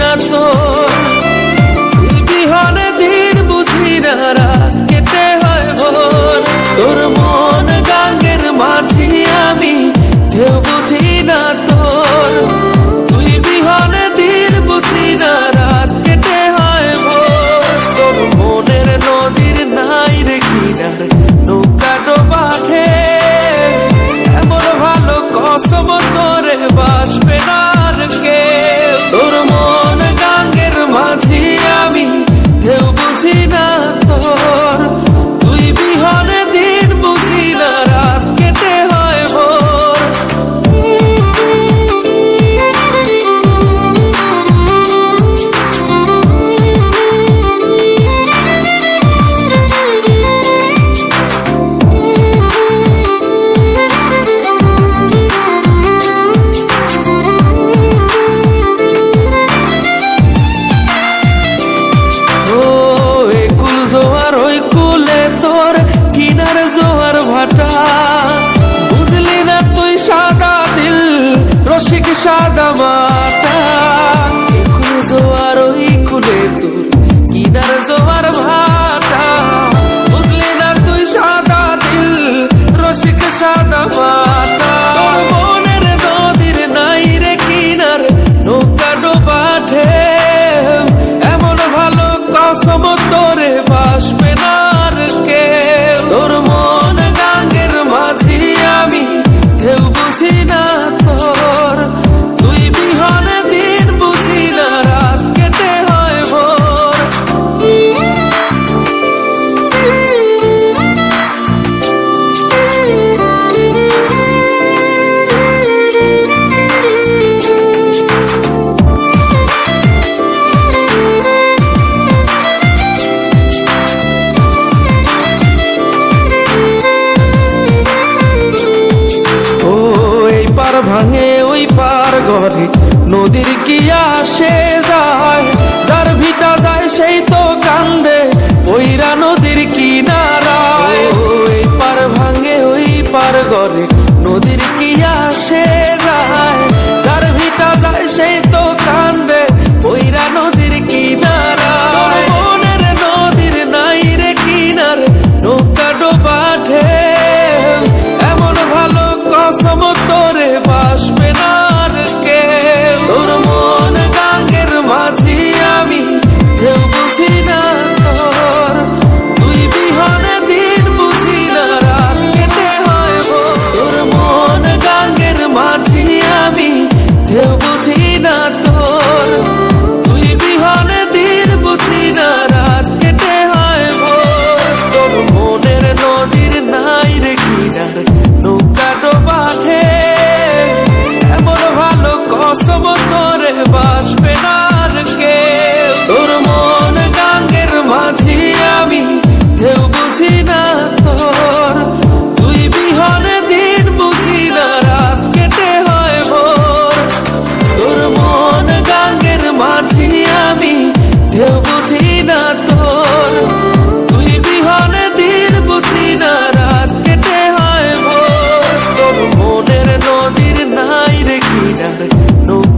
না তো। বিহনে ধীর বুঝি না রাত কেটে হয় ভোর। তোর মন সাদা মাতা জোয়ার ওই তোর জোয়ার ভাটা না তুই সাদা দিল রসিক সাদা মাতা মনের নদীর নাই রে কিনার এমন ভালো তোরে বাসবে করে নদীর কি আসে যায়? যার ভিটা যায় সেই তো কান্দে। ওইরা নদীর কিনারায়। ওই পার ভাঙে, ওই পার গরে No